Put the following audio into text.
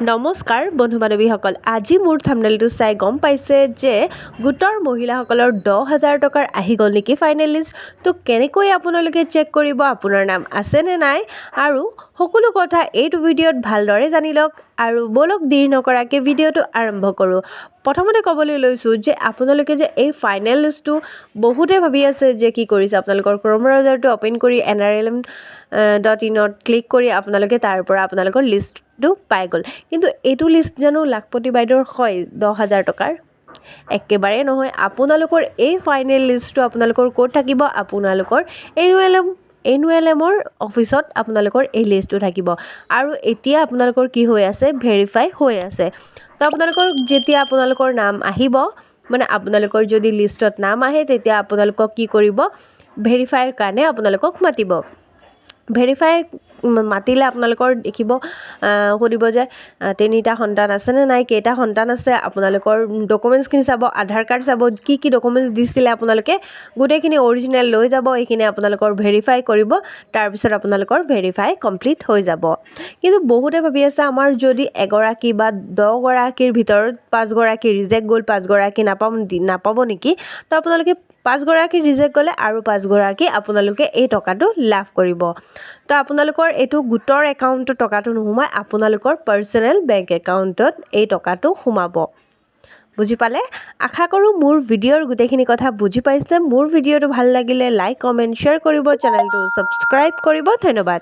নমস্কাৰ, বন্ধু বান্ধৱীসকল। আজি মোৰ থামনেলটো চাই গম পাইছে যে গোটৰ মহিলাসকলৰ দহ হাজাৰ টকাৰ আহি গ'ল নেকি ফাইনেলিষ্ট তো কেনেকৈ আপোনালোকে চেক কৰিব, আপোনাৰ নাম আছেনে নাই? আৰু সকলো কথা এইটো ভিডিঅ'ত ভালদৰে জানি লওক। আৰু ব'লক দেৰি নকৰাকৈ ভিডিঅ'টো আৰম্ভ কৰোঁ। প্ৰথমতে ক'বলৈ লৈছোঁ যে আপোনালোকে যে এই ফাইনেল লিষ্টটো বহুতে ভাবি আছে যে কি কৰিছে, আপোনালোকৰ ক্ৰম ব্ৰাউজাৰটো অ'পেন কৰি N R L M dot ইনত click কৰি আপোনালোকে তাৰ পৰা আপোনালোকৰ লিষ্টটো পাই গ'ল। কিন্তু এইটো লিষ্ট জানো লাখপতি বাইদেউৰ হয় দহ হাজাৰ টকাৰ? একেবাৰে নহয়। আপোনালোকৰ এই ফাইনেল লিষ্টটো আপোনালোকৰ ক'ত থাকিব? আপোনালোকৰ এম এনুৱেল এমৰ অফিচত আপোনালোকৰ এই লিষ্টটো থাকিব। আৰু এতিয়া আপোনালোকৰ কি হৈ আছে? ভেৰিফাই হৈ আছে। তো আপোনালোকৰ যেতিয়া আপোনালোকৰ নাম আহিব মানে আপোনালোকৰ যদি লিষ্টত নাম আহে, তেতিয়া আপোনালোকক কি কৰিব? ভেৰিফাইৰ কাৰণে আপোনালোকক মাতিব। ভেৰিফাই মাতিলে আপোনালোকৰ দেখিব সুধিব যে তিনিটা সন্তান আছেনে নাই, কেইটা সন্তান আছে, আপোনালোকৰ ডকুমেণ্টছখিনি চাব, আধাৰ কাৰ্ড চাব, কি কি ডকুমেণ্টছ দিছিলে আপোনালোকে, গোটেইখিনি অৰিজিনেল লৈ যাব, এইখিনি আপোনালোকৰ ভেৰিফাই কৰিব, তাৰপিছত আপোনালোকৰ ভেৰিফাই কমপ্লিট হৈ যাব। কিন্তু বহুতে ভাবি আছে, আমাৰ যদি এগৰাকী বা দহগৰাকীৰ ভিতৰত পাঁচগৰাকী ৰিজেক্ট গ'ল, পাঁচগৰাকী নাপাম নাপাব নেকি, তো আপোনালোকে পাঁচগৰাকী ৰিজেক্ট গ'লে আৰু পাঁচগৰাকী আপোনালোকে এই টকাটো লাভ কৰিব। তো আপোনালোকৰ এইটো গোটৰ একাউণ্টত টকাটো নোসোমাই আপোনালোকৰ পাৰ্চনেল বেংক একাউণ্টত এই টকাটো সোমাব। বুজি পালে? আশা কৰোঁ মোৰ ভিডিঅ'ৰ গোটেইখিনি কথা বুজি পাইছে। মোৰ ভিডিঅ'টো ভাল লাগিলে লাইক কমেণ্ট শ্বেয়াৰ কৰিব। চেনেলটো ছাবস্ক্ৰাইব কৰিব। ধন্যবাদ।